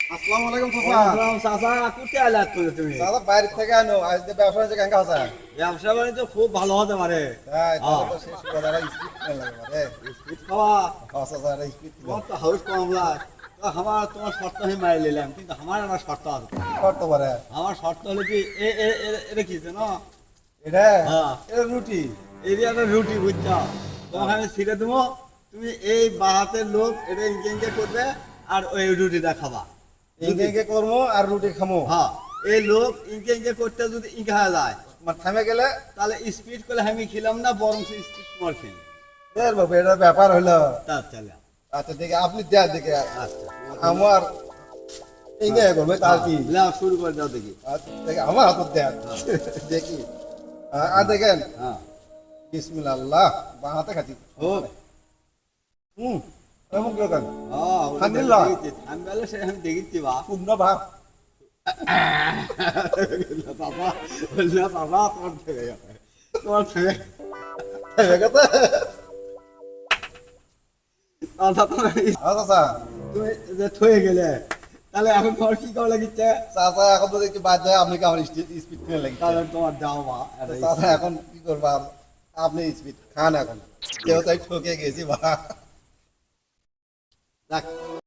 আসসালামু আলাইকুম চাচা। চাচা কোথায় আলাদ করে তুমি? চাচা বাইরে থেকে আনো আজ যে ব্যবসা হয়েছে কেঙ্কা আছে? ব্যবসা বাণিজ্য খুব ভালো হতে পারে। তাই তাহলে তো হ্যাঁ। শেষ কথা স্পিড কিনে লাগে মানে স্পিড খাওয়া চাচা এটা স্পিড তোমার তো হাউস কম লাগ আমার তোমার শর্ত আমি মারি নিলাম কিন্তু আমার আমার শর্ত আছে। করতে পারে? আমার শর্ত হলো কি এ এ এ- এটা কি জানো এটা? হ্যাঁ। এটা রুটি। এরিয়াটা রুটি বুঝছ? তোমাকে আমি ছিঁড়ে দেবো। তুমি এই বাহাতের লোক এটা ইনকে ইনকে করবে। আর ওই রুটিটা খাবা ইঙ্গে করব আর রুটি খামো। হ্যাঁ এই লোক ইনকে ইনকে করতে যদি ইনকে হয়ে যায়। থামে গেলে তাহলে স্পিড করলে আমি খেলাম না বরং স্পিড তোমার খেলি। এর বাবু এটা ব্যাপার হইল তা চলে। আচ্ছা দেখে আপনি দেন দেখে। আচ্ছা। আমার ইঙ্গে করবে তার কি? নাও, শুরু করে দাও দেখি। আচ্ছা, দেখে আমার হাত দেন দেখি। আর দেখেন। হ্যাঁ। বিসমিল্লাহ বাঁ হাতে খাচ্ছি। হোক হুম হ্যাঁ, ওটা ঠান্ডিল্লা? দেখেছি। ঠান্ডালে সে আমি দেখেছি বা পূর্ণ ভাব বাবা বললে বাবা তোমার থেকে তোমার থেকে হয়ে গেছে আচ্ছা আচ্ছা তুমি যে থয়ে গেলে তাহলে এখন তোমার কি করা লাগিচ্ছে চাচা এখন তো দেখছি বাদ যায় আপনি আমার স্পিড কিনে তাহলে তোমার দাও বা চাচা এখন কি করব? আপনি স্পিড খান এখন কেউ তাই ঠকে গেছি বা দেখ